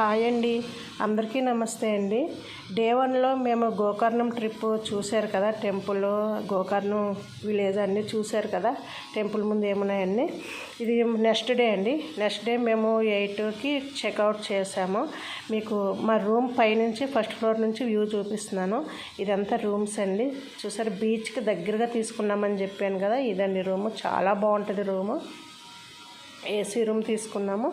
Hi అండి. అందరికీ నమస్తే అండి. డే వన్లో మేము గోకర్ణం ట్రిప్ చూశారు కదా టెంపుల్ గోకర్ణం విలేజ్ అన్నీ చూశారు కదా టెంపుల్ ముందు ఏమున్నాయన్నీ. ఇది నెక్స్ట్ డే అండి. నెక్స్ట్ డే మేము ఎయిట్కి చెక్అవుట్ చేసాము. మీకు మా రూమ్ పైనుంచి ఫస్ట్ ఫ్లోర్ నుంచి వ్యూ చూపిస్తున్నాను. ఇదంతా రూమ్స్ అండి. చూసారు బీచ్కి దగ్గరగా తీసుకున్నామని చెప్పాను కదా ఇదండి రూము. చాలా బాగుంటుంది రూము. ఏసీ రూమ్ తీసుకున్నాము.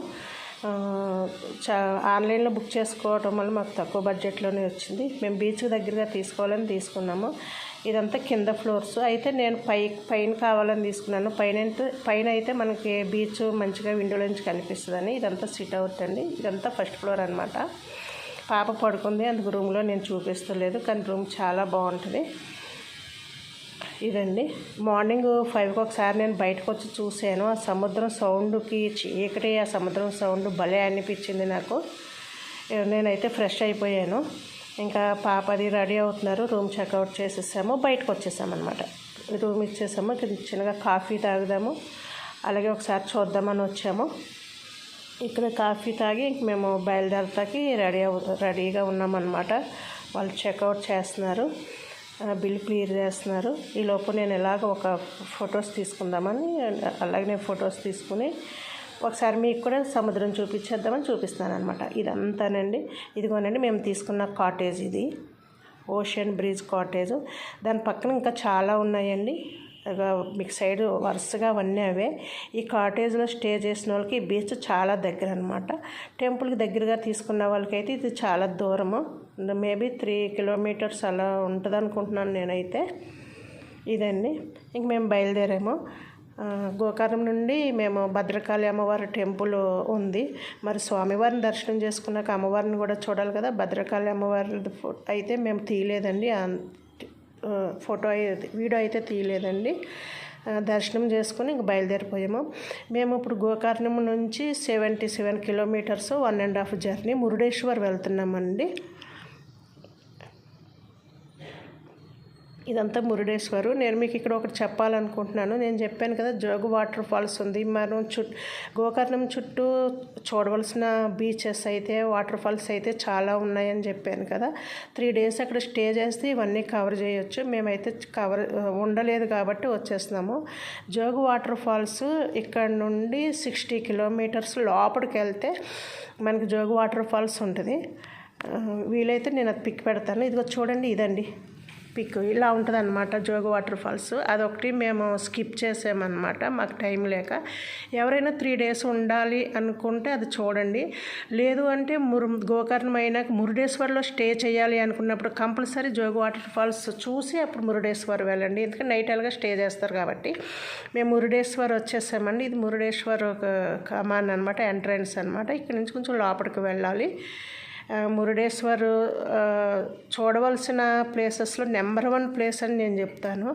ఆన్లైన్లో బుక్ చేసుకోవటం వల్ల మాకు తక్కువ బడ్జెట్లోనే వచ్చింది. మేము బీచ్ దగ్గరగా తీసుకోవాలని తీసుకున్నాము. ఇదంతా కింద ఫ్లోర్స్. అయితే నేను పై పైన కావాలని తీసుకున్నాను. పైన పైన అయితే మనకి బీచ్ మంచిగా విండోలో నుంచి కనిపిస్తుందని ఇదంతా సిట్ అవుట్ అండి. ఇదంతా ఫస్ట్ ఫ్లోర్ అనమాట పాప పడుకుంది. అందుకు రూమ్లో నేను చూపిస్తలేదు. కానీ రూమ్ చాలా బాగుంటుంది. ఇదండి. మార్నింగ్ ఫైవ్కి ఒకసారి నేను బయటకు వచ్చి చూశాను. ఆ సముద్రం సౌండ్కి చీకటి ఆ సముద్రం సౌండ్ భలే అనిపించింది నాకు. నేనైతే ఫ్రెష్ అయిపోయాను. ఇంకా పాప అది రెడీ అవుతున్నారు. రూమ్ చెక్అవుట్ చేసేసాము. బయటకు వచ్చేసామన్నమాట రూమ్ ఇచ్చేసాము. చిన్నగా కాఫీ తాగుదాము. అలాగే ఒకసారి చూద్దామని వచ్చాము. ఇక్కడ కాఫీ తాగి ఇంక మేము బయలుదేరతాకి రెడీ అవు రెడీగా ఉన్నామన్నమాట. వాళ్ళు చెక్అవుట్ చేస్తున్నారు. బిల్ క్లియర్ చేస్తున్నారు. ఈ లోపు నేను ఎలాగ ఒక ఫొటోస్ తీసుకుందామని అలాగే నేను ఫొటోస్ తీసుకుని ఒకసారి మీకు కూడా సముద్రం చూపించేద్దామని చూపిస్తాను అనమాట ఇదంతానండి. ఇదిగోనండి మేము తీసుకున్న కాటేజ్ ఇది. ఓషన్ బ్రిడ్జ్ కాటేజ్ దాని పక్కన ఇంకా చాలా ఉన్నాయండి. మీకు సైడ్ వరుసగా అవన్నీ అవే. ఈ కాటేజ్లో స్టే చేసిన వాళ్ళకి ఈ బీచ్ చాలా దగ్గర అనమాట టెంపుల్కి దగ్గరగా తీసుకున్న వాళ్ళకైతే ఇది చాలా దూరము. మేబీ త్రీ కిలోమీటర్స్ అలా ఉంటుంది అనుకుంటున్నాను నేనైతే. ఇదండి. ఇంక మేము బయలుదేరాము. గోకర్ణం నుండి మేము భద్రకాళి అమ్మవారి టెంపుల్ ఉంది. మరి స్వామివారిని దర్శనం చేసుకున్నాక అమ్మవారిని కూడా చూడాలి కదా. భద్రకాళి అమ్మవారి ఫో- అయితే మేము తీయలేదండి. ఫోటో అయితే వీడియో అయితే తీయలేదండి. దర్శనం చేసుకుని ఇంక బయలుదేరిపోయాము. మేము ఇప్పుడు గోకర్ణం నుంచి seventy seven kilometres one and half journey Murudeshwar వెళ్తున్నామండి. ఇదంతా మురుడేశ్వరు. నేను మీకు ఇక్కడ ఒకటి చెప్పాలనుకుంటున్నాను. నేను చెప్పాను కదా జోగు వాటర్ ఫాల్స్ ఉంది. మనం చుట్టూ గోకర్ణం చుట్టూ చూడవలసిన బీచెస్ అయితే వాటర్ ఫాల్స్ అయితే చాలా ఉన్నాయని చెప్పాను కదా. త్రీ డేస్ అక్కడ స్టే చేస్తే ఇవన్నీ కవర్ చేయొచ్చు. మేమైతే కవర్ ఉండలేదు కాబట్టి వచ్చేస్తున్నాము. జోగు వాటర్ ఫాల్స్ ఇక్కడ నుండి సిక్స్టీ కిలోమీటర్స్ లోపలికి వెళ్తే మనకి జోగు వాటర్ ఫాల్స్ ఉంటుంది. వీలైతే నేను అది పిక్ పెడతాను. ఇదిగో చూడండి ఇదండి. పిక్ ఇలా ఉంటుంది అనమాట జోగు వాటర్ ఫాల్స్. అదొకటి మేము స్కిప్ చేసామన్నమాట మాకు టైం లేక. ఎవరైనా త్రీ డేస్ ఉండాలి అనుకుంటే అది చూడండి. లేదు అంటే మురు గోకర్ణం అయినాక మురుడేశ్వర్లో స్టే చేయాలి అనుకున్నప్పుడు కంపల్సరీ జోగు వాటర్ ఫాల్స్ చూసి అప్పుడు మురుడేశ్వర్ వెళ్ళండి. ఎందుకంటే నైట్ అలాగా స్టే చేస్తారు కాబట్టి. మేము మురుడేశ్వర్ వచ్చేసామండి. ఇది మురుడేశ్వర్ ఒక కమాన్ అనమాట ఎంట్రన్స్ అనమాట ఇక్కడ నుంచి కొంచెం లోపలికి వెళ్ళాలి. మురుడేశ్వర్ చూడవలసిన ప్లేసెస్లో నెంబర్ వన్ ప్లేస్ అని నేను చెప్తాను.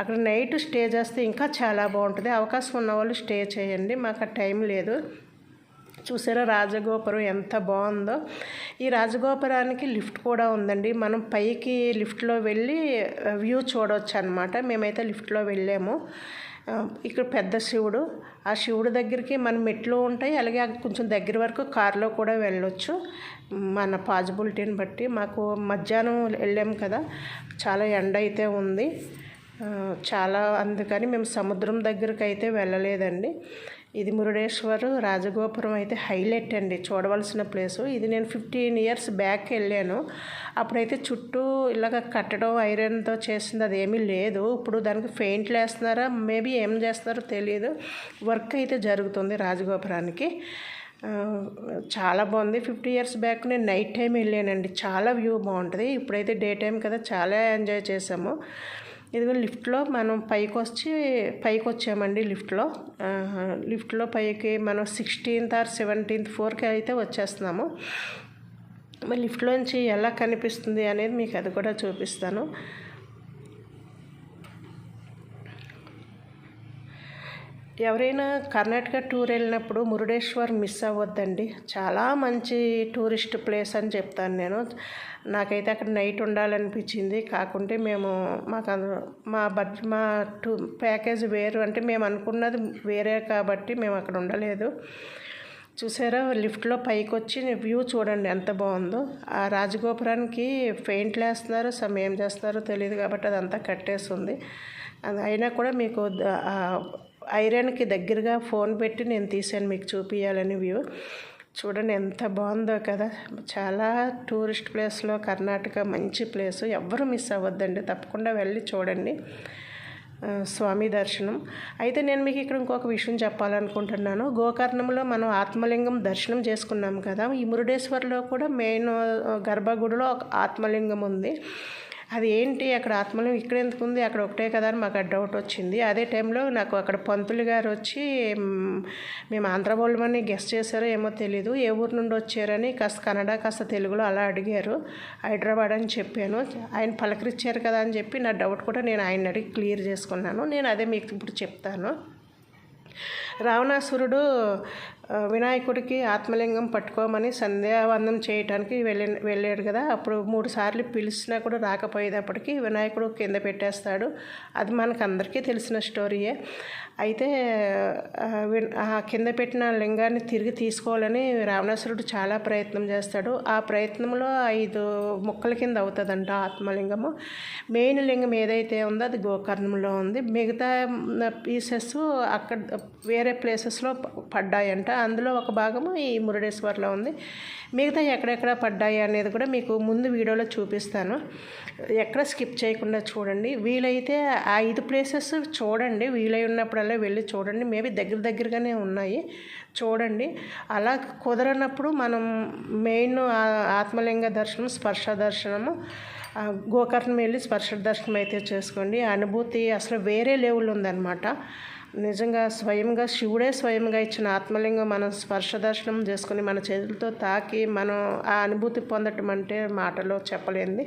అక్కడ నైట్ స్టే చేస్తే ఇంకా చాలా బాగుంటుంది. అవకాశం ఉన్న వాళ్ళు స్టే చేయండి. మాకు ఆ టైం లేదు. చూసారా రాజగోపురం ఎంత బాగుందో. ఈ రాజగోపురానికి లిఫ్ట్ కూడా ఉందండి. మనం పైకి లిఫ్ట్లో వెళ్ళి వ్యూ చూడవచ్చు అనమాట మేమైతే లిఫ్ట్లో వెళ్ళాము. ఇక్కడ పెద్ద శివుడు. ఆ శివుడు దగ్గరికి మన మెట్లు ఉంటాయి. అలాగే కొంచెం దగ్గర వరకు కారులో కూడా వెళ్ళొచ్చు. మన పాజిబిలిటీని బట్టి మాకు మధ్యాహ్నం వెళ్ళాము కదా. చాలా ఎండ అయితే ఉంది. చాలా అందుకని మేము సముద్రం దగ్గరికి అయితే వెళ్ళలేదండి. ఇది మురుడేశ్వర్ రాజగోపురం అయితే హైలైట్ అండి. చూడవలసిన ప్లేసు. ఇది నేను ఫిఫ్టీన్ ఇయర్స్ బ్యాక్ వెళ్ళాను. అప్పుడైతే చుట్టూ ఇలాగ కట్టడం ఐరన్తో చేసింది అది ఏమీ లేదు. ఇప్పుడు దానికి పెయింట్లు వేస్తున్నారా మేబీ ఏం చేస్తారో తెలియదు వర్క్ అయితే జరుగుతుంది రాజగోపురానికి. చాలా బాగుంది. ఫిఫ్టీ ఇయర్స్ బ్యాక్ నేను నైట్ టైం వెళ్ళానండి. చాలా వ్యూ బాగుంటుంది. ఇప్పుడైతే డే టైం కదా చాలా ఎంజాయ్ చేసాము ఇదిగో లిఫ్ట్లో మనం పైకి వచ్చి పైకి వచ్చామండి లిఫ్ట్లో లిఫ్ట్లో పైకి మనం సిక్స్టీన్త్ ఆర్ సెవెంటీన్త్ ఫోర్కి అయితే వచ్చేస్తున్నాము. మరి లిఫ్ట్లోంచి ఎలా కనిపిస్తుంది అనేది మీకు అది కూడా చూపిస్తాను. ఎవరైనా కర్ణాటక టూర్ వెళ్ళినప్పుడు మురుడేశ్వర్ మిస్ అవ్వద్దండి. చాలా మంచి టూరిస్ట్ ప్లేస్ అని చెప్తాను నేను. నాకైతే అక్కడ నైట్ ఉండాలనిపించింది. కాకుంటే మేము మాకు మా బడ్జెట్ మా టూ ప్యాకేజ్ వేరు. అంటే మేము అనుకున్నది వేరే కాబట్టి మేము అక్కడ ఉండలేదు. చూసారా? లిఫ్ట్లో పైకి వచ్చి వ్యూ చూడండి ఎంత బాగుందో. ఆ రాజగోపురానికి పెయింట్లు వేస్తున్నారు సమ్ ఏం చేస్తున్నారో తెలియదు కాబట్టి అదంతా కట్టేస్తుంది అది అయినా కూడా మీకు ఐరన్కి దగ్గరగా ఫోన్ పెట్టి నేను తీసాను మీకు చూపించాలని వ్యూ. చూడండి ఎంత బాగుందో కదా. చాలా టూరిస్ట్ ప్లేస్లో కర్ణాటక మంచి ప్లేస్. ఎవ్వరూ మిస్ అవ్వద్దండి. తప్పకుండా వెళ్ళి చూడండి. స్వామి దర్శనం. అయితే నేను మీకు ఇక్కడ ఇంకొక విషయం చెప్పాలనుకుంటున్నాను. గోకర్ణంలో మనం ఆత్మలింగం దర్శనం చేసుకున్నాం కదా. ఈ మురుడేశ్వర్లో కూడా మెయిన్ గర్భగుడిలో ఒక ఆత్మలింగం ఉంది. అది ఏంటి అక్కడ ఆత్మలింగం ఇక్కడ ఎందుకు ఉంది అక్కడ ఒకటే కదా అని మాకు డౌట్ వచ్చింది. అదే టైంలో నాకు అక్కడ పంతులు గారు వచ్చి మేము ఆంధ్ర వాళ్ళమని గెస్ట్ చేశారో ఏమో తెలీదు. ఏ ఊరు నుండి వచ్చారని కాస్త కన్నడ కాస్త తెలుగులో అలా అడిగారు. హైదరాబాద్ అని చెప్పాను. ఆయన పలకరించారు కదా అని చెప్పి నా డౌట్ కూడా నేను ఆయన అడిగి క్లియర్ చేసుకున్నాను. నేను అదే మీకు ఇప్పుడు చెప్తాను. రావణాసురుడు వినాయకుడికి ఆత్మలింగం పట్టుకోమని సంధ్యావందం చేయటానికి వెళ్ళి వెళ్ళాడు కదా. అప్పుడు మూడు సార్లు పిలిచినా కూడా రాకపోయేటప్పటికి వినాయకుడు కింద పెట్టేస్తాడు. అది మనకు అందరికీ తెలిసిన స్టోరీయే. అయితే ఆ, ఆ కింద పెట్టిన లింగాన్ని తిరిగి తీసుకోవాలని రావణాసురుడు చాలా ప్రయత్నం చేస్తాడు. ఆ ప్రయత్నంలో ఐదు ముక్కల కింద అవుతుందంట ఆత్మలింగము. మెయిన్ లింగం ఏదైతే ఉందో అది గోకర్ణంలో ఉంది. మిగతా పీసెస్ అక్కడ వేరే ప్లేసెస్లో పడ్డాయంట. అందులో ఒక భాగము ఈ మురుడేశ్వర్లో ఉంది. మిగతా ఎక్కడెక్కడ పడ్డాయి అనేది కూడా మీకు ముందు వీడియోలో చూపిస్తాను. ఎక్కడ స్కిప్ చేయకుండా చూడండి. వీలైతే ఆ ఐదు ప్లేసెస్ చూడండి. వీలై ఉన్నప్పుడల్లా వెళ్ళి చూడండి. మేబీ దగ్గర దగ్గరగానే ఉన్నాయి. చూడండి. అలా కుదరనప్పుడు మనం మెయిన్ ఆత్మలింగ దర్శనం స్పర్శ దర్శనము గోకర్ణం వెళ్ళి స్పర్శ దర్శనం అయితే చేసుకోండి. అనుభూతి అసలు వేరే లెవెల్ ఉందన్నమాట. నిజంగా స్వయంగా శివుడే స్వయంగా ఇచ్చిన ఆత్మలింగం మనం స్పర్శ దర్శనం చేసుకుని మన చేతులతో తాకి మనం ఆ అనుభూతి పొందటం అంటే మాటలో చెప్పలేంది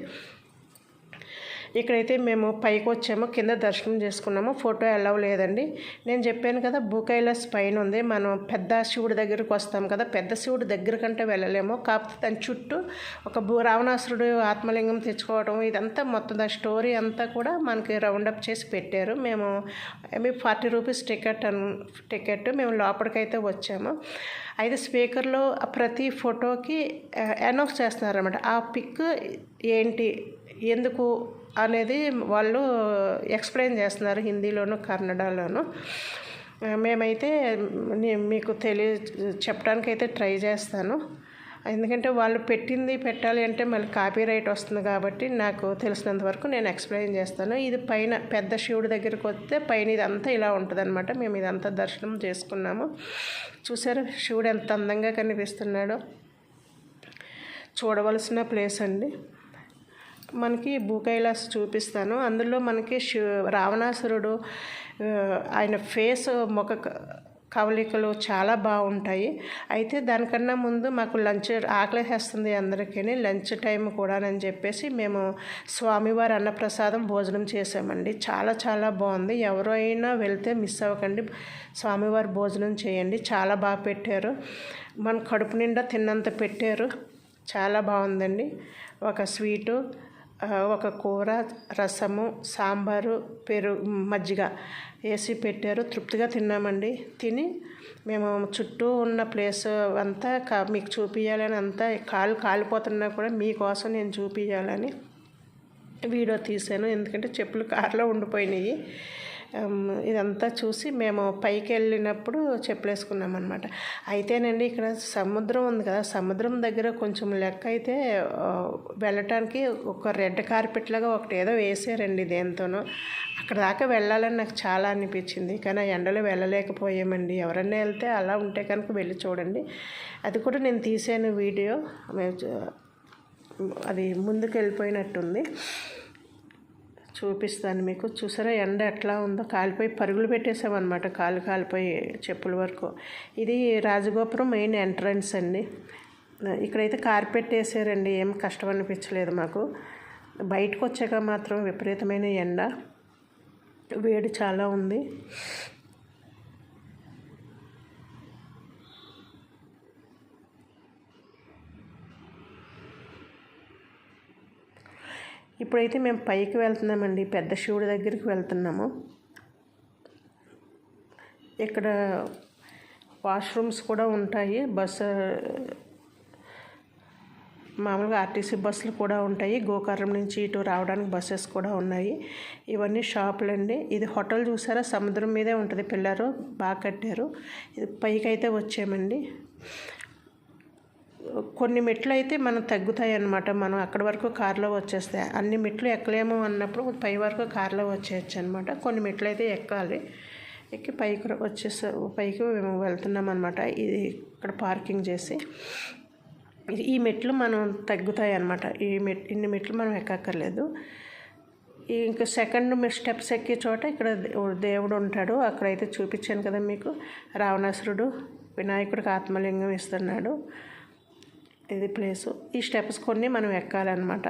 ఇక్కడైతే మేము పైకి వచ్చాము కింద దర్శనం చేసుకున్నాము. ఫోటో అలవ్ లేదండి. నేను చెప్పాను కదా భూకైలాస్ పైన ఉంది. మనం పెద్ద శివుడి దగ్గరికి వస్తాం కదా పెద్ద శివుడి దగ్గర కంటే వెళ్ళలేము. కాకపోతే దాని చుట్టూ ఒక భూ రావణాసురుడు ఆత్మలింగం తెచ్చుకోవడం ఇదంతా మొత్తం దాని స్టోరీ అంతా కూడా మనకి రౌండప్ చేసి పెట్టారు. మేము మీ ఫార్టీ రూపీస్ టికెట్ అన్ టికెట్ మేము లోపలికైతే వచ్చాము. అయితే స్పీకర్లో ప్రతి ఫోటోకి అనౌన్స్ చేస్తున్నారన్నమాట. ఆ పిక్ ఏంటి? ఎందుకు అనేది వాళ్ళు ఎక్స్ప్లెయిన్ చేస్తున్నారు హిందీలోను కన్నడలోను. మేమైతే మీకు తెలియ చెప్పడానికైతే ట్రై చేస్తాను. ఎందుకంటే వాళ్ళు పెట్టింది పెట్టాలి అంటే మళ్ళీ కాపీ రైట్ వస్తుంది కాబట్టి నాకు తెలిసినంత వరకు నేను ఎక్స్ప్లెయిన్ చేస్తాను. ఇది పైన పెద్ద శివుడి దగ్గరికి వస్తే పైన ఇదంతా ఇలా ఉంటుంది మేము ఇదంతా దర్శనం చేసుకున్నాము. చూసారు శివుడు ఎంత అందంగా కనిపిస్తున్నాడో. చూడవలసిన ప్లేస్ అండి. మనకి భూకైలాస్ చూపిస్తాను. అందులో మనకి శివ రావణాసురుడు ఆయన ఫేస్ ముఖ క- కవలికలు చాలా బాగుంటాయి. అయితే దానికన్నా ముందు మాకు లంచ్ ఆకలేసేస్తుంది అందరికీ లంచ్ టైం కూడానని చెప్పేసి మేము స్వామివారి అన్నప్రసాదం భోజనం చేసామండి. చాలా చాలా బాగుంది. ఎవరైనా వెళ్తే మిస్ అవ్వకండి. స్వామివారి భోజనం చేయండి. చాలా బాగా పెట్టారు. మన కడుపు నిండా తిన్నంత పెట్టారు. చాలా బాగుందండి. ఒక స్వీటు ఒక కూర రసము సాంబారు పెరుగు మజ్జిగ వేసి పెట్టారు. తృప్తిగా తిన్నామండి. తిని మేము చుట్టూ ఉన్న ప్లేస్ అంతా కా- మీకు చూపించాలని అంతా కాలు కాలిపోతున్నా కూడా మీకోసం నేను చూపించాలని వీడియో తీశాను. ఎందుకంటే చెప్పులు కారులో ఉండిపోయినాయి. ఇదంతా చూసి మేము పైకి వెళ్ళినప్పుడు చెప్పులేసుకున్నాం అనమాట అయితేనండి ఇక్కడ సముద్రం ఉంది కదా సముద్రం దగ్గర కొంచెం లెక్క అయితే వెళ్ళటానికి ఒక రెడ్ కార్పెట్ లాగా ఒకటి ఏదో వేసారండి దేంతోనో. అక్కడ దాకా వెళ్ళాలని నాకు చాలా అనిపించింది. కానీ ఆ ఎండలో వెళ్ళలేకపోయామండి. ఎవరన్నా వెళ్తే అలా ఉంటే కనుక వెళ్ళి చూడండి. అది కూడా నేను తీసాను వీడియో. అది ముందుకు వెళ్ళిపోయినట్టుంది చూపిస్తాను మీకు. చూసారా ఎండ ఎట్లా ఉందో. కాలిపోయి పరుగులు పెట్టేసామన్నమాట కాలు కాలిపోయి చెప్పుల వరకు. ఇది రాజగోపురం మెయిన్ ఎంట్రన్స్ అండి. ఇక్కడైతే కార్పెట్ వేసారండి ఏం కష్టం అనిపించలేదు మాకు. బయటకు వచ్చాక మాత్రం విపరీతమైన ఎండ. వేడి చాలా ఉంది. ఇప్పుడైతే మేము పైకి వెళ్తున్నామండి. పెద్ద శివుడి దగ్గరికి వెళ్తున్నాము. ఇక్కడ వాష్రూమ్స్ కూడా ఉంటాయి. బస్సు మామూలుగా ఆర్టీసీ బస్సులు కూడా ఉంటాయి. గోకారం నుంచి ఇటు రావడానికి బస్సెస్ కూడా ఉన్నాయి. ఇవన్నీ షాపులండి. ఇది హోటల్ చూసారా? సముద్రం మీదే ఉంటుంది. పిల్లరు బాగా కట్టారు. ఇది పైకి అయితే వచ్చామండి. కొన్ని మెట్లు అయితే మనం తగ్గుతాయి అన్నమాట మనం అక్కడి వరకు కారులో వచ్చేస్తాయి అన్ని మెట్లు ఎక్కలేము అన్నప్పుడు పై వరకు కారులో వచ్చేయచ్చు అనమాట కొన్ని మెట్లు అయితే ఎక్కాలి. ఎక్కి పైకి వచ్చేసా పైకి మేము వెళ్తున్నాం అనమాట ఇది ఇక్కడ పార్కింగ్ చేసి. ఈ మెట్లు మనం తగ్గుతాయి అన్నమాట ఈ మెట్ ఇన్ని మెట్లు మనం ఎక్కక్కర్లేదు. ఈ ఇంకా సెకండ్ మీరు స్టెప్స్ ఎక్కే చోట ఇక్కడ దేవుడు ఉంటాడు. అక్కడైతే చూపించాను కదా మీకు. రావణాసురుడు వినాయకుడికి ఆత్మలింగం ఇస్తున్నాడు. ఇది ప్లేసు. ఈ స్టెప్స్ కొన్ని మనం ఎక్కాలన్నమాట.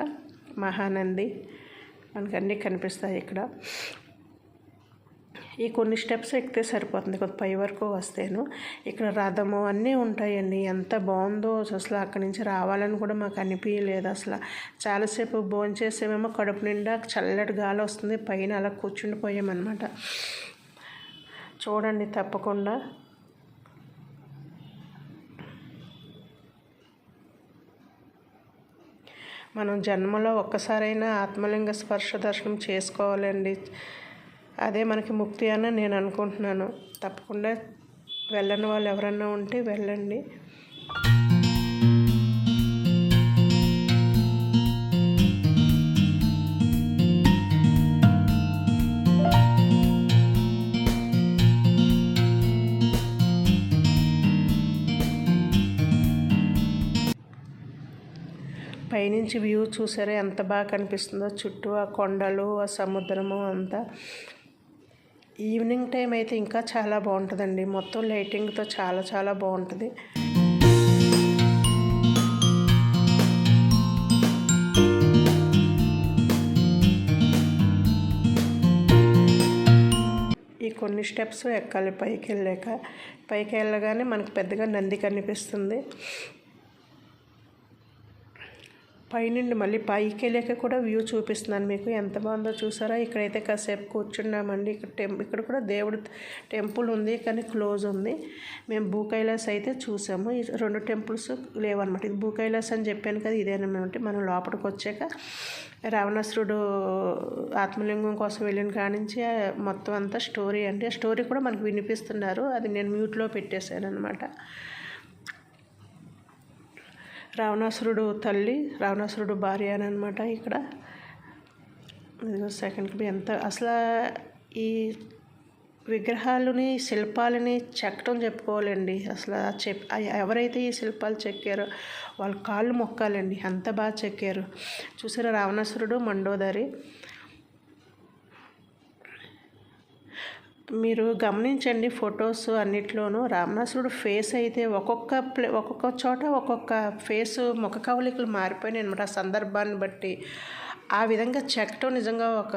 మహానంది. మనకు అన్నీ కనిపిస్తాయి ఇక్కడ. ఈ కొన్ని స్టెప్స్ ఎక్కితే సరిపోతుంది. కొద్ది పై వరకు వస్తేను. ఇక్కడ రథము అన్నీ ఉంటాయండి. ఎంత బాగుందో అసలు అక్కడి నుంచి రావాలని కూడా మాకు అనిపించలేదు అసలు. చాలాసేపు భోంచేసేమేమో కడుపు నిండా చల్లటి గాలి వస్తుంది. పైన అలా కూర్చుండిపోయామన్నమాట. చూడండి తప్పకుండా. మనం జన్మలో ఒక్కసారైనా ఆత్మలింగ స్పర్శ దర్శనం చేసుకోవాలండి. అదే మనకి ముక్తి అని నేను అనుకుంటున్నాను. తప్పకుండా వెళ్ళని వాళ్ళు ఎవరన్నా ఉంటే వెళ్ళండి. పైనుంచి వ్యూ చూసారా? ఎంత బాగా కనిపిస్తుందో. చుట్టూ ఆ కొండలు ఆ సముద్రము అంతా. ఈవినింగ్ టైం అయితే ఇంకా చాలా బాగుంటుందండి. మొత్తం లైటింగ్తో చాలా చాలా బాగుంటుంది. ఈ కొన్ని స్టెప్స్ ఎక్కాలి పైకి వెళ్ళాక పైకి వెళ్ళగానే మనకు పెద్దగా నంది కనిపిస్తుంది. పైనుండి మళ్ళీ పైకి వెళ్ళాక కూడా వ్యూ చూపిస్తున్నాను మీకు. ఎంత బాగుందో చూసారా? ఇక్కడైతే కాసేపు కూర్చున్నామండి. ఇక్కడ టెం ఇక్కడ కూడా దేవుడు టెంపుల్ ఉంది కానీ క్లోజ్ ఉంది. మేము భూ కైలాస్ అయితే చూసాము. ఈ రెండు టెంపుల్స్ లేవన్నమాట. ఇది భూ కైలాస్ అని చెప్పాను కదా ఇదేనమాట మనం లోపలికి వచ్చాక రావణాసురుడు ఆత్మలింగం కోసం వెళ్ళిన కానించి నుంచి మొత్తం అంతా స్టోరీ అండి. ఆ స్టోరీ కూడా మనకు వినిపిస్తున్నారు. అది నేను మ్యూట్లో పెట్టేశాను అనమాట రావణాసురుడు తల్లి రావణాసురుడు భార్య అని అనమాట ఇక్కడ. ఇదిగో సెకండ్కి ఎంత అసలు ఈ విగ్రహాలని శిల్పాలని చెక్కడం చెప్పుకోవాలండి. అసలు చెప్ ఎవరైతే ఈ శిల్పాలు చెక్కారో వాళ్ళ కాళ్ళు మొక్కాలండి. అంత బాగా చెక్కారు. చూసారా రావణాసురుడు మండోదరి. మీరు గమనించండి ఫొటోస్ అన్నిట్లోనూ. రామనాసురుడు ఫేస్ అయితే ఒక్కొక్క ప్లే ఒక్కొక్క చోట ఒక్కొక్క ఫేస్ ముఖ కవలికలు మారిపోయినాయి అనమాట ఆ సందర్భాన్ని బట్టి. ఆ విధంగా చెక్కటం నిజంగా ఒక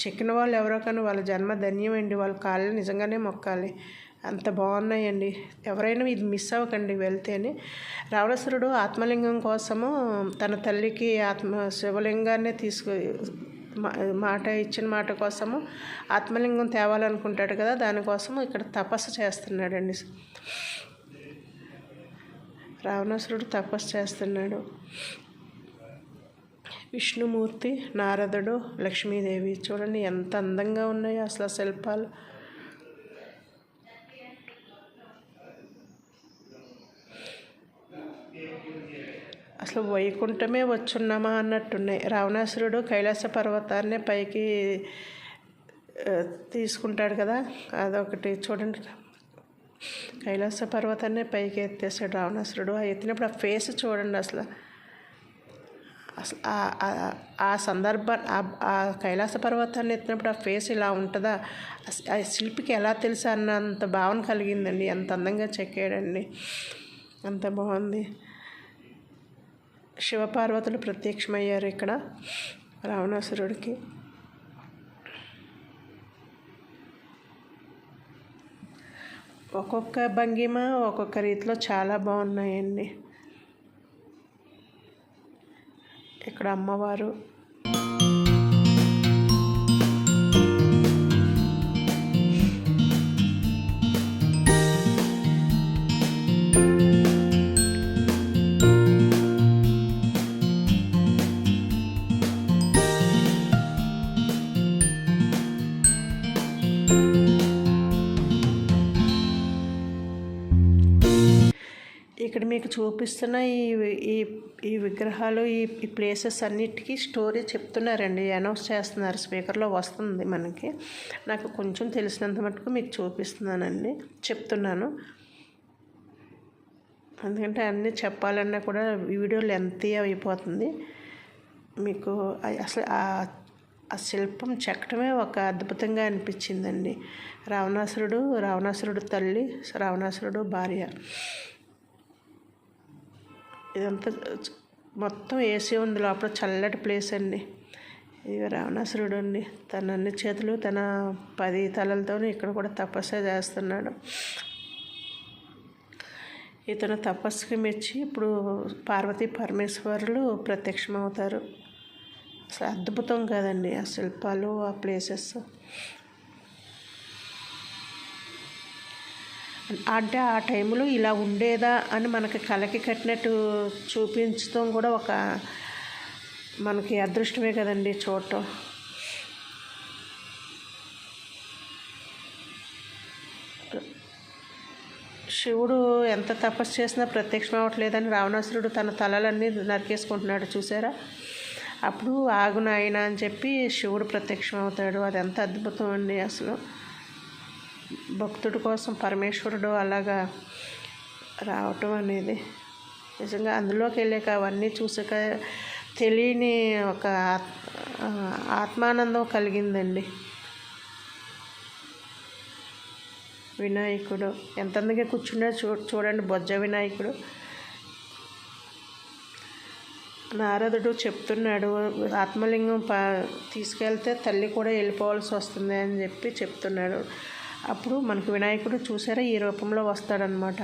చెక్కిన వాళ్ళు ఎవరో కానీ వాళ్ళ జన్మ ధన్యమండి వాళ్ళ కాళ్ళు నిజంగానే మొక్కాలి. అంత బాగున్నాయండి. ఎవరైనా ఇది మిస్ అవ్వకండి వెళ్తేనే. రావణాసురుడు ఆత్మలింగం కోసము తన తల్లికి ఆత్మ శివలింగాన్ని తీసుకు మాట ఇచ్చిన మాట కోసము ఆత్మలింగం తేవాలనుకుంటాడు కదా దానికోసము ఇక్కడ తపస్సు చేస్తున్నాడండి. రావణాసురుడు తపస్సు చేస్తున్నాడు. విష్ణుమూర్తి నారదుడు లక్ష్మీదేవి. చూడండి ఎంత అందంగా ఉన్నాయో అసలు శిల్పాలు. అసలు వైకుంఠమే వచ్చున్నామా అన్నట్టున్నాయి. రావణాసురుడు కైలాస పర్వతాన్ని పైకి తీసుకుంటాడు కదా అదొకటి చూడండి. కైలాస పర్వతాన్ని పైకి ఎత్తేసాడు రావణాసురుడు. ఆ ఎత్తినప్పుడు ఆ ఫేస్ చూడండి అసలు. అసలు ఆ- సందర్భం ఆ సందర్భ ఆ- కైలాస పర్వతాన్ని ఎత్తినప్పుడు ఆ ఫేస్ ఇలా ఉంటుందా? ఆ శిల్పికి ఎలా తెలుసా అన్నంత భావన కలిగిందండి. ఎంత అందంగా చెక్కాడండి. అంత బాగుంది. శివపార్వతులు ప్రత్యక్షమయ్యారు ఇక్కడ రావణాసురుడికి. ఒక్కొక్క భంగిమ ఒక్కొక్క రీతిలో చాలా బాగున్నాయండి. ఇక్కడ అమ్మవారు మీకు చూపిస్తున్న ఈ ఈ ఈ విగ్రహాలు ఈ ఈ ప్లేసెస్ అన్నిటికీ స్టోరీ చెప్తున్నారండి. అనౌన్స్ చేస్తున్నారు. స్పీకర్లో వస్తుంది మనకి. నాకు కొంచెం తెలిసినంత మటుకు మీకు చూపిస్తున్నానండి. చెప్తున్నాను. ఎందుకంటే అన్నీ చెప్పాలన్నా కూడా వీడియో లెంతీ అయిపోతుంది. మీకు అసలు ఆ ఆ శిల్పం చెక్కడమే ఒక అద్భుతంగా అనిపించిందండి. రావణాసురుడు రావణాసురుడు తల్లి రావణాసురుడు భార్య. ఇదంతా మొత్తం ఏసీ ఉంది లోపల చల్లటి ప్లేస్ అండి. ఇది రావణాసురుడు అండి తన అన్ని చేతులు తన పది తలలతో ఇక్కడ కూడా తపస్సు చేస్తున్నాడు. ఇతను తపస్సుకి మెచ్చి ఇప్పుడు పార్వతీ పరమేశ్వరులు ప్రత్యక్షమవుతారు. అసలు అద్భుతం కదండి ఆ శిల్పాలు ఆ ప్లేసెస్. అంటే ఆ టైంలో ఇలా ఉండేదా అని మనకి కలకి కట్టినట్టు చూపించడం కూడా ఒక మనకి అదృష్టమే కదండి చూడటం. శివుడు ఎంత తపస్సు చేసినా ప్రత్యక్షం అవ్వట్లేదని రావణాసురుడు తన తలలన్నీ నరికేసుకుంటున్నాడు చూసారా? అప్పుడు ఆగు నాయన అని చెప్పి శివుడు ప్రత్యక్షం అవుతాడు. అది ఎంత అద్భుతం అండి అసలు. భక్తుడి కోసం పరమేశ్వరుడు అలాగా రావటం అనేది నిజంగా అందులోకి వెళ్ళాక అవన్నీ చూసాక తెలియని ఒక ఆత్- ఆత్మానందం కలిగిందండి. వినాయకుడు ఎంత కూర్చున్నా చూ చూడండి బొజ్జ వినాయకుడు. నారదుడు చెప్తున్నాడు ఆత్మలింగం ప తీసుకెళ్తే తల్లి కూడా వెళ్ళిపోవాల్సి వస్తుంది అని చెప్పి చెప్తున్నాడు. అప్పుడు మనకు వినాయకుడు చూసారా? ఈ రూపంలో వస్తాడనమాట.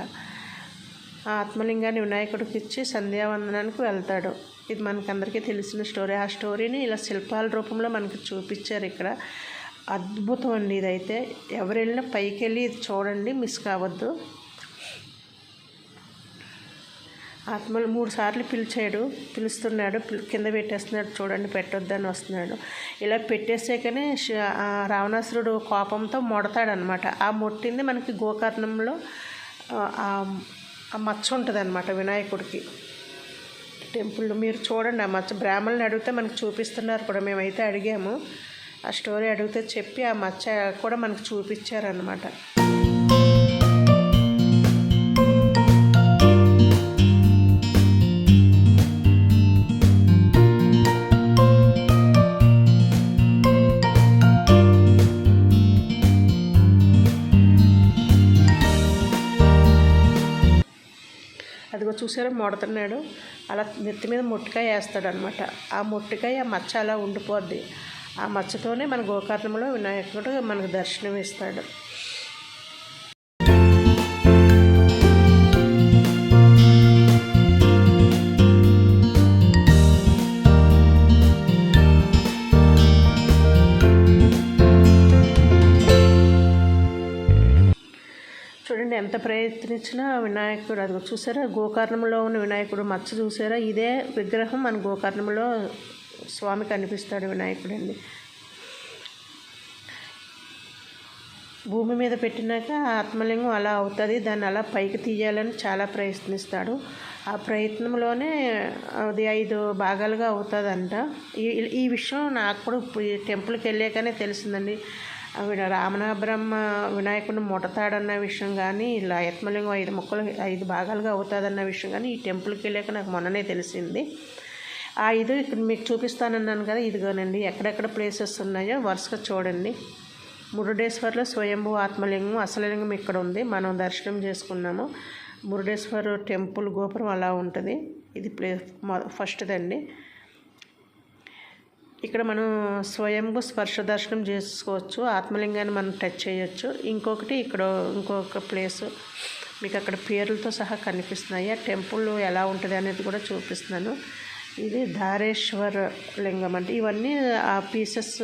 ఆ ఆత్మలింగాన్ని వినాయకుడికి ఇచ్చి సంధ్యావందనానికి వెళ్తాడు. ఇది మనకు అందరికీ తెలిసిన స్టోరీ. ఆ స్టోరీని ఇలా శిల్పాల రూపంలో మనకి చూపించారు ఇక్కడ. అద్భుతం అండి ఇదైతే. ఎవరు వెళ్ళినా పైకి వెళ్ళి ఇది చూడండి మిస్ కావద్దు. ఆత్మలు మూడు సార్లు పిలిచాడు పిలుస్తున్నాడు కింద పెట్టేస్తున్నాడు చూడండి పెట్టొద్దని వస్తున్నాడు. ఇలా పెట్టేసాకనే ఆ రావణాసురుడు కోపంతో మొడతాడనమాట. ఆ మొట్టింది మనకి గోకర్ణంలో ఆ, మచ్చ ఉంటుంది అనమాట వినాయకుడికి. టెంపుల్ మీరు చూడండి ఆ మచ్చ. బ్రాహ్మణుని అడిగితే మనకు చూపిస్తున్నారు కూడా మేమైతే అడిగాము. ఆ స్టోరీ అడిగితే చెప్పి ఆ మచ్చ కూడా మనకు చూపించారనమాట. ఇదిగో చూసారా మొడుతున్నాడు. అలా నెత్తి మీద మొట్టికాయ వేస్తాడు అనమాట ఆ మొట్టికాయ ఆ మచ్చ అలా ఉండిపోద్ది. ఆ మచ్చతోనే మన గోకర్ణంలో వినాయకుడు మనకు దర్శనం ఇస్తాడు ఎంత వినాయకుడు అది చూసారా? గోకర్ణంలో ఉన్న వినాయకుడు మచ్చ చూసారా? ఇదే విగ్రహం మన గోకర్ణంలో స్వామి కనిపిస్తాడు వినాయకుడు అండి భూమి మీద పెట్టినాక ఆత్మలింగం అలా అవుతుంది దాన్ని అలా పైకి తీయాలని చాలా ప్రయత్నిస్తాడు. ఆ ప్రయత్నంలోనే అది ఐదు భాగాలుగా అవుతుందంట. ఈ ఈ విషయం నాకు కూడా ఈ టెంపుల్కి వెళ్ళాకనే తెలిసిందండి. రామణ బ్రహ్మ వినాయకుడిని ముడతాడన్న విషయం కానీ ఇలా ఆత్మలింగం ఐదు ముక్కలు ఐదు భాగాలుగా అవుతుందన్న విషయం కానీ ఈ టెంపుల్కి వెళ్ళాక నాకు మొన్ననే తెలిసింది. ఆ ఇది ఇక్కడ మీకు చూపిస్తానన్నాను కదా ఇదిగోనండి. ఎక్కడెక్కడ ప్లేసెస్ ఉన్నాయో వరుసగా చూడండి. మురుడేశ్వర్లో స్వయంభూ ఆత్మలింగం అసలలింగం ఇక్కడ ఉంది. మనం దర్శనం చేసుకున్నాము. మురుడేశ్వర్ టెంపుల్ గోపురం అలా ఉంటుంది. ఇది ప్లే ఫస్ట్దండి ఇక్కడ మనం స్వయంగా స్పర్శ దర్శనం చేసుకోవచ్చు ఆత్మలింగాన్ని మనం టచ్ చేయొచ్చు. ఇంకొకటి ఇక్కడ ఇంకొక ప్లేస్ మీకు అక్కడ పేర్లతో సహా కనిపిస్తున్నాయి. ఆ టెంపుల్ ఎలా ఉంటుంది అనేది కూడా చూపిస్తున్నాను. ఇది ధారేశ్వర లింగం అంటే ఇవన్నీ ఆ పీసెస్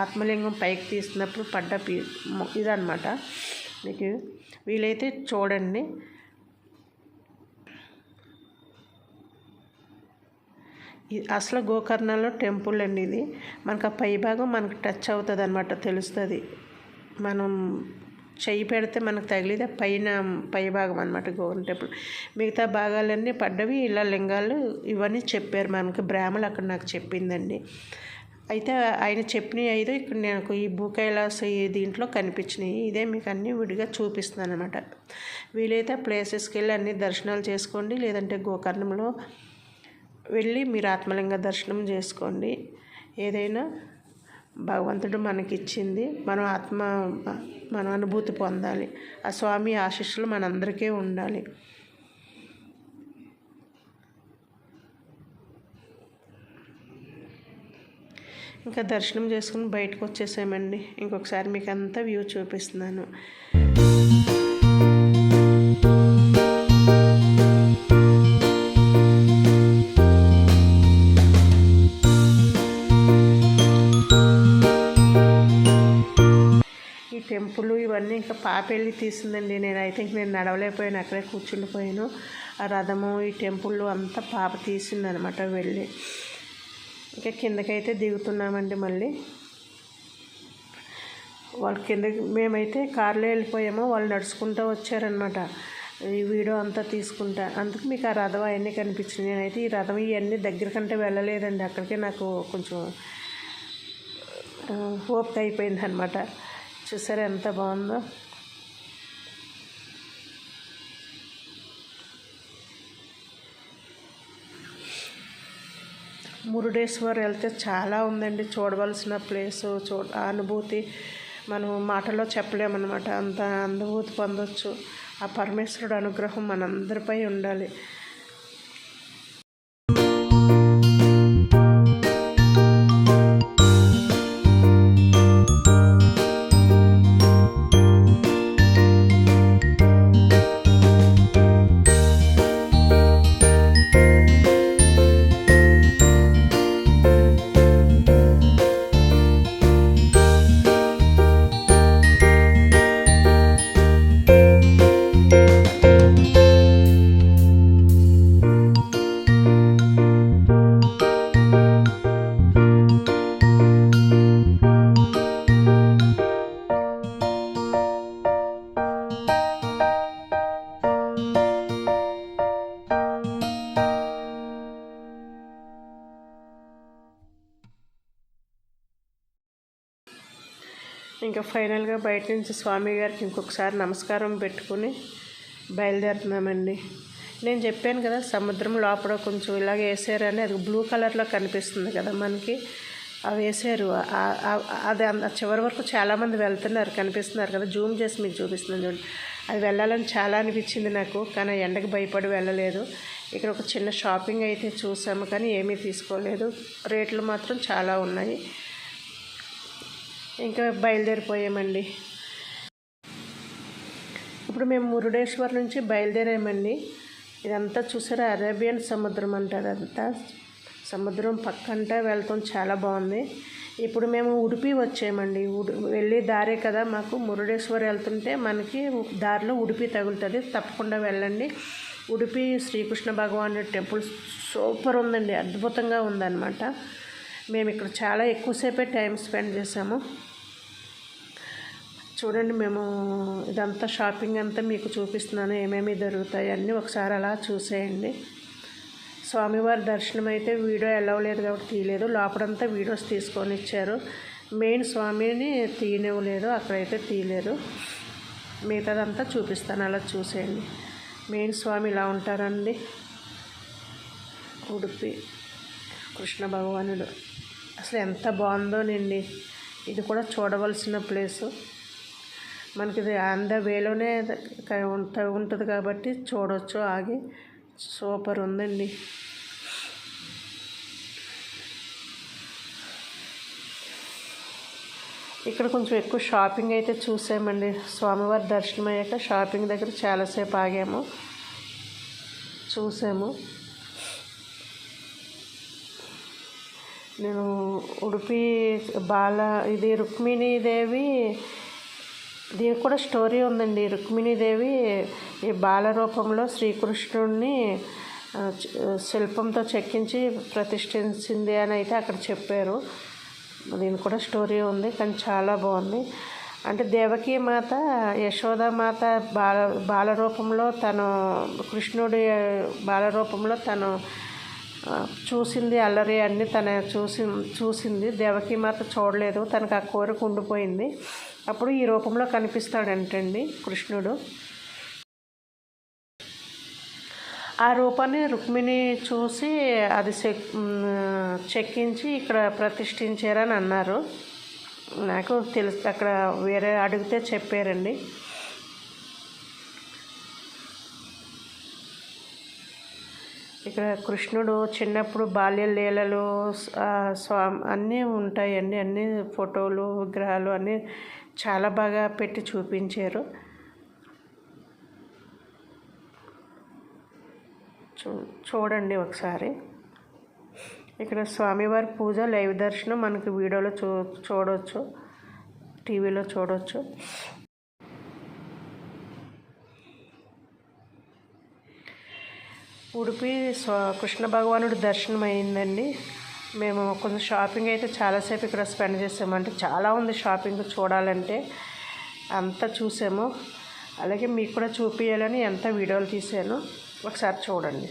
ఆత్మలింగం పైకి తీసినప్పుడు పడ్డ పీ ఇదనమాట మీకు వీలైతే చూడండి. అసలు గోకర్ణంలో టెంపుల్ అండి ఇది. మనకు ఆ పై భాగం మనకు టచ్ అవుతుంది అనమాట తెలుస్తుంది. మనం చెయ్యి పెడితే మనకు తగిలితే పైన పై భాగం అనమాట గోవర్ టెంపుల్. మిగతా భాగాలన్నీ పడ్డవి ఇలా లింగాలు ఇవన్నీ చెప్పారు మనకి. బ్రాహ్మలు అక్కడ నాకు చెప్పిందండి. అయితే ఆయన చెప్పిన ఐదు ఇక్కడ నాకు ఈ భూకైలాస దీంట్లో కనిపించినాయి. ఇదే మీకు అన్నీ విడిగా చూపిస్తున్నాను అనమాట వీలైతే ప్లేసెస్కి వెళ్ళి అన్ని దర్శనాలు చేసుకోండి లేదంటే గోకర్ణంలో వెళ్ళి మీరు ఆత్మలింగ దర్శనం చేసుకోండి. ఏదైనా భగవంతుడు మనకిచ్చింది మనం ఆత్మ మనం అనుభూతి పొందాలి. ఆ స్వామి ఆశీస్సులు మనందరికీ ఉండాలి. ఇంకా దర్శనం చేసుకుని బయటకు వచ్చేసామండి ఇంకొకసారి మీకు అంతా వ్యూ చూపిస్తున్నాను. టెంపుల్ ఇవన్నీ ఇంకా పాప వెళ్ళి తీసిందండి నేనైతే ఇంక నేను నడవలేకపోయాను అక్కడే కూర్చుండిపోయాను. ఆ రథము ఈ టెంపుల్ అంతా పాప తీసిందనమాట వెళ్ళి. ఇంకా కిందకైతే దిగుతున్నామండి మళ్ళీ. వాళ్ళ కిందకి మేమైతే కార్లో వెళ్ళిపోయాము వాళ్ళు నడుచుకుంటూ వచ్చారనమాట. ఈ వీడియో అంతా తీసుకుంటా. అందుకు మీకు ఆ రథం అవన్నీ కనిపించింది. నేనైతే ఈ రథం ఇవన్నీ దగ్గర కంటే వెళ్ళలేదండి. అక్కడికే నాకు కొంచెం ఓపిక అయిపోయింది అనమాట చూసారా ఎంత బాగుందో? మురుడేశ్వర్ వెళ్తే చాలా ఉందండి. చూడవలసిన ప్లేసు చూ అనుభూతి. మనం మాటలో చెప్పలేమన్నమాట. అంత అనుభూతి పొందొచ్చు. ఆ పరమేశ్వరుడు అనుగ్రహం మనందరిపై ఉండాలి. ఫైనల్గా బయట నుంచి స్వామి గారికి ఇంకొకసారి నమస్కారం పెట్టుకుని బయలుదేరుతున్నామండి. నేను చెప్పాను కదా సముద్రం లోపల కొంచెం ఇలాగ వేసారని అది బ్లూ కలర్లో కనిపిస్తుంది కదా మనకి. అవి వేసారు. అది అంత చివరి వరకు చాలామంది వెళ్తున్నారు కనిపిస్తున్నారు కదా జూమ్ చేసి మీకు చూపిస్తున్నాను చూడండి. అది వెళ్ళాలని చాలా అనిపించింది నాకు కానీ ఆ ఎండకు భయపడి వెళ్ళలేదు. ఇక్కడ ఒక చిన్న షాపింగ్ అయితే చూసాము కానీ ఏమీ తీసుకోలేదు. రేట్లు మాత్రం చాలా ఉన్నాయి. ఇంకా బయలుదేరిపోయామండి. ఇప్పుడు మేము మురుడేశ్వర్ నుంచి బయలుదేరామండి. ఇదంతా చూసారా? అరేబియన్ సముద్రం అంటారు. అదంతా సముద్రం పక్కంట వెళ్తాం. చాలా బాగుంది. ఇప్పుడు మేము ఉడిపి వచ్చామండి. ఉడి వెళ్ళే దారే కదా మాకు. మురుడేశ్వర్ వెళ్తుంటే మనకి దారిలో ఉడిపి తగులుతుంది. తప్పకుండా వెళ్ళండి. ఉడిపి శ్రీకృష్ణ భగవాను టెంపుల్ సూపర్ ఉందండి. అద్భుతంగా ఉందన్నమాట. మేము ఇక్కడ చాలా ఎక్కువసేపే టైం స్పెండ్ చేసాము చూడండి మేము ఇదంతా షాపింగ్ అంతా మీకు చూపిస్తున్నాను ఏమేమి దొరుకుతాయి అన్నీ ఒకసారి అలా చూసేయండి. స్వామివారి దర్శనం అయితే వీడియో ఎలవలేదు కాబట్టి తీయలేదు. లోపలంతా వీడియోస్ తీసుకొని ఇచ్చారు. మెయిన్ స్వామిని తీయనివ్వలేదు అక్కడైతే తీయలేదు. మిగతాదంతా చూపిస్తాను అలా చూసేయండి. మెయిన్ స్వామి ఇలా ఉంటారండి. ఉడిపి కృష్ణ భగవానుడు. అసలు ఎంత బాగుందోనండి. ఇది కూడా చూడవలసిన ప్లేసు. మనకి ఇది ఆన్ ద వేలోనే ఉంటుంది కాబట్టి చూడవచ్చు ఆగి. సూపర్ ఉందండి. ఇక్కడ కొంచెం ఎక్కువ షాపింగ్ అయితే చూసామండి. స్వామివారి దర్శనం అయ్యాక షాపింగ్ దగ్గర చాలాసేపు ఆగాము. చూసాము. నేను ఉడిపి బాల ఇది రుక్మిణీదేవి దీనికి కూడా స్టోరీ ఉందండి. రుక్మిణీదేవి ఈ బాలరూపంలో శ్రీకృష్ణుడిని శిల్పంతో చెక్కించి ప్రతిష్ఠించింది అని అయితే అక్కడ చెప్పారు. దీనికి కూడా స్టోరీ ఉంది కానీ చాలా బాగుంది. అంటే దేవకీ మాత యశోదామాత బాల బాలరూపంలో తను కృష్ణుడి బాలరూపంలో తను చూసింది అల్లరి అన్ని తన చూసి చూసింది. దేవకీ మాత చూడలేదు తనకు ఆ కోరిక ఉండిపోయింది. అప్పుడు ఈ రూపంలో కనిపిస్తాడంటండి కృష్ణుడు. ఆ రూపాన్ని రుక్మిణి చూసి అది చెక్ చెక్కించి ఇక్కడ ప్రతిష్ఠించారని అన్నారు. నాకు తెలుసు అక్కడ వేరే అడిగితే చెప్పారండి. ఇక్కడ కృష్ణుడు చిన్నప్పుడు బాల్య లీలలు స్వామి అన్నీ ఉంటాయండి అన్ని ఫోటోలు విగ్రహాలు అన్నీ చాలా బాగా పెట్టి చూపించారు. చూ చూడండి ఒకసారి. ఇక్కడ స్వామివారి పూజ లైవ్ దర్శనం మనకి వీడియోలో చూ చూడవచ్చు టీవీలో చూడవచ్చు ఉడిపి స్వా కృష్ణ భగవానుడి దర్శనం అయిందండి మేము కొంచెం షాపింగ్ అయితే చాలాసేపు ఇక్కడ స్పెండ్ చేసాము. అంటే చాలా ఉంది షాపింగ్ చూడాలంటే. అంతా చూసాము. అలాగే మీకు కూడా చూపించాలని ఎంత వీడియోలు తీసాను. ఒకసారి చూడండి.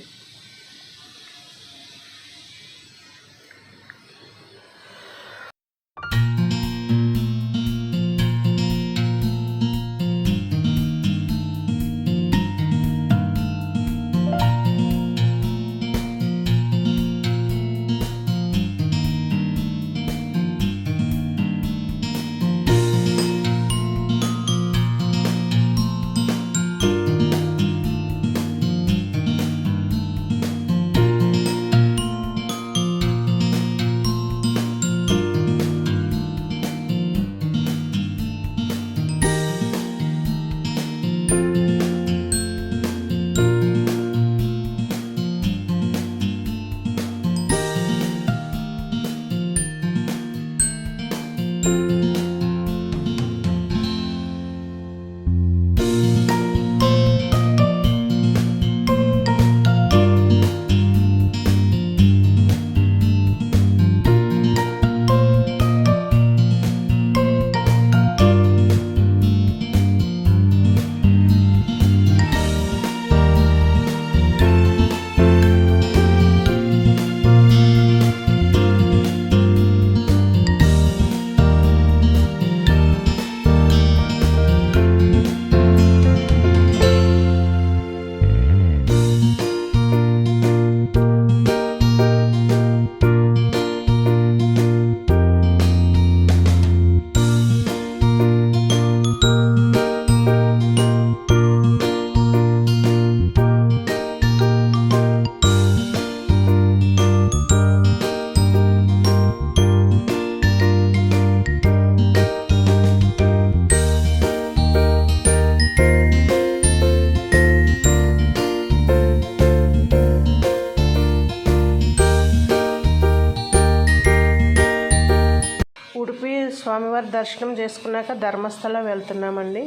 దర్శనం చేసుకున్నాక ధర్మస్థలం వెళ్తున్నామండి.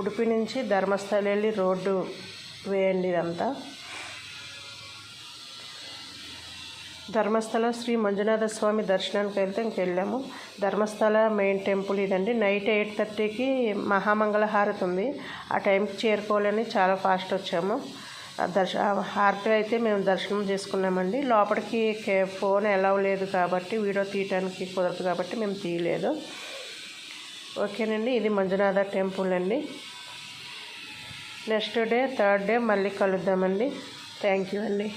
ఉడిపి నుంచి ధర్మస్థలం వెళ్ళి రోడ్డు వేయండి ఇదంతా. ధర్మస్థల శ్రీ మంజునాథ స్వామి దర్శనానికి వెళ్తే ఇంకెళ్ళాము ధర్మస్థల మెయిన్ టెంపుల్ ఇదండి. నైట్ ఎయిట్ థర్టీకి మహామంగళ హారతి ఉంది. ఆ టైంకి చేరుకోవాలని చాలా ఫాస్ట్ వచ్చాము. ఆ దర్శ ఆ హారతి అయితే మేము దర్శనం చేసుకున్నామండి. లోపలికి ఫోన్ ఎలా లేదు కాబట్టి వీడియో తీయటానికి కుదరదు కాబట్టి మేము తీయలేదు. ఓకేనండి ఇది మంజునాథ టెంపుల్ అండి. నెక్స్ట్ డే థర్డ్ డే మళ్ళీ కలుద్దామండి. థ్యాంక్ యూ అండి.